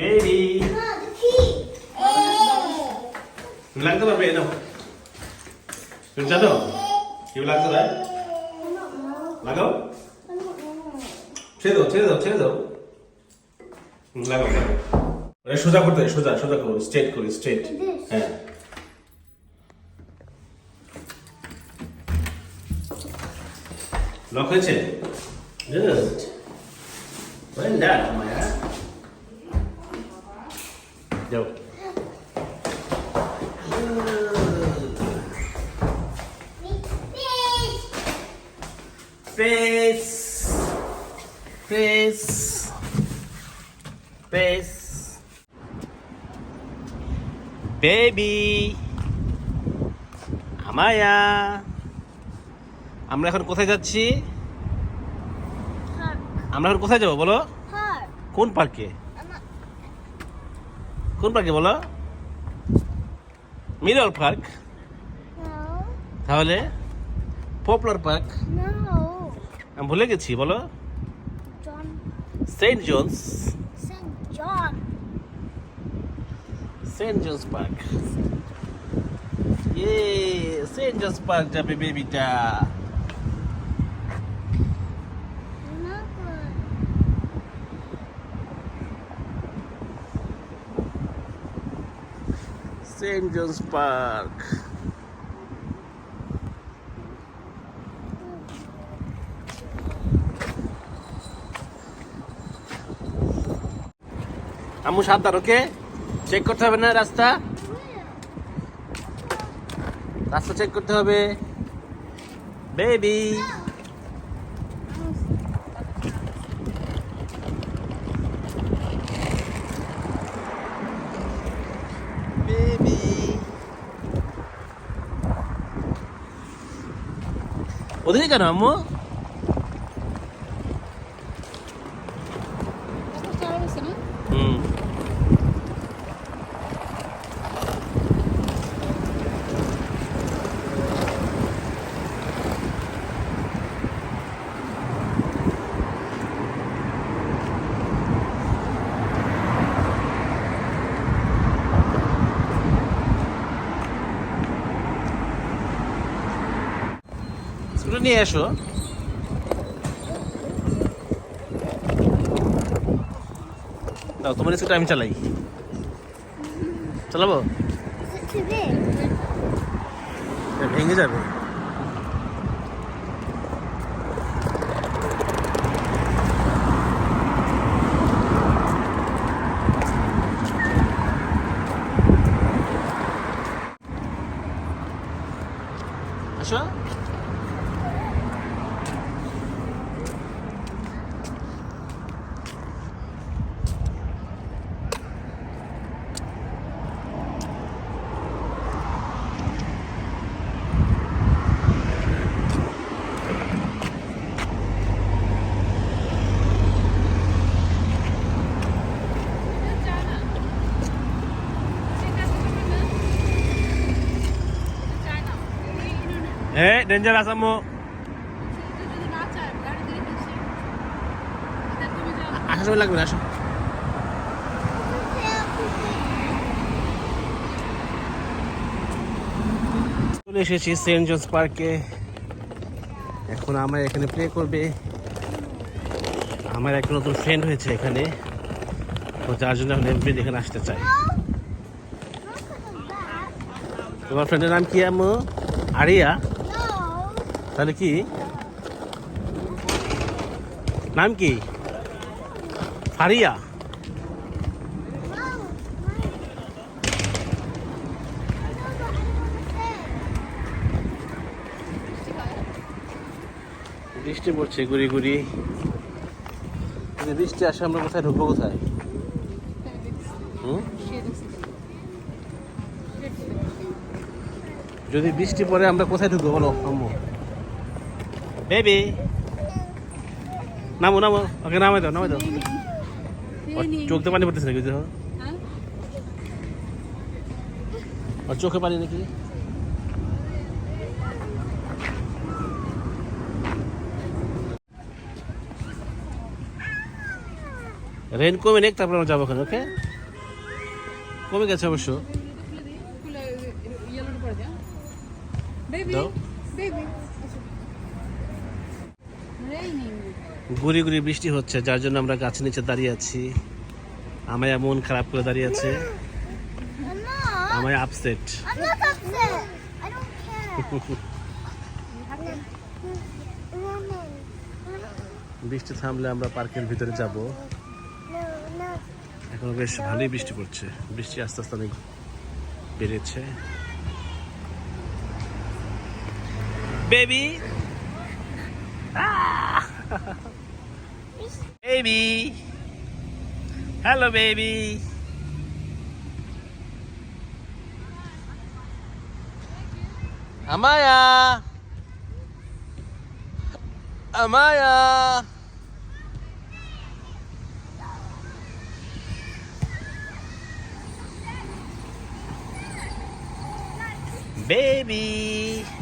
Baby No, the key. তুমি লাগতে পারবে এই নাও তুমি জানো কেউ লাগতে পারে লাগাও ছেড়ে দাও ছেড়ে দাও ছেড়ে দাও লাগাও লাগাও সোজা করতে সোজা সোজা করো স্ট্রেট করো স্ট্রেট? হ্যাঁ লক হয়েছে গুড ওয়েল ডান মায়া যাও Fish. Face. Face. Face. Baby. Amaya আমরা এখন কোথায় যাচ্ছি আমরা এখন কোথায় যাব বলো Park. কোন পার্কে কোন পার্কে বলো? মিরর পার্ক তাহলে পপুলার পার্ক আমি ভুলে গেছি বলো। Saint Jones. Saint Jones park ইয়ে সেন্ট জোন্স পার্ক যাবে বেবিটা সেন্ট জোন্স পার্ক আম্মু, সাবধান, ওকে? চেক করতে হবে না রাস্তা? রাস্তা চেক করতে হবে। বেবি ওদিকে কেন নিয়ে এসো। দাও তোমার স্কুলটা আমি চালাই। চালাবো? ভেঙে যাবে। আসো। হ্যাঁ ডেঞ্জার সময় লাগবে না আসো চলে এসেছি সেন্ট জোন্স পার্কে। এখন আমার এখানে প্লে করবে। আমার একটা নতুন ফ্রেন্ড হয়েছে এখানে। তো যার জন্য এখন এমপি এখানে আসতে চাই তোমার ফ্রেন্ডের নাম কি আম্মু? আরিয়া. তাহলে কি? নাম কি? ফারিয়া। বৃষ্টি পড়ছে, গুড়ি গুড়ি। বৃষ্টি আসে আমরা কোথায়? ঢুকবো কোথায়? যদি বৃষ্টি পড়ে, আমরা কোথায় ঢুকবো বলো, আম্মু? বেবি নামো নামো ওকে নামাই দাও নামাই দাও চোখ দিয়ে পানি পড়তেছে নাকি ওর চোখে পানি নাকি রেন কমে নেক তারপর আমরা যাব ওখানে ওকে কমে গেছে অবশ্য. গুড়ি গুড়ি বৃষ্টি হচ্ছে, যার জন্য আমরা গাছের নিচে দাঁড়িয়ে আছি আমায় মন খারাপ করে দাঁড়িয়ে আছে আমায় আপসেট. বৃষ্টি থামলে আমরা পার্কের ভিতরে যাব. এখন বেশ ভালোই বৃষ্টি পড়ছে বৃষ্টি আস্তে আস্তে অনেক বেড়েছে baby baby hello baby Amaya Amaya baby.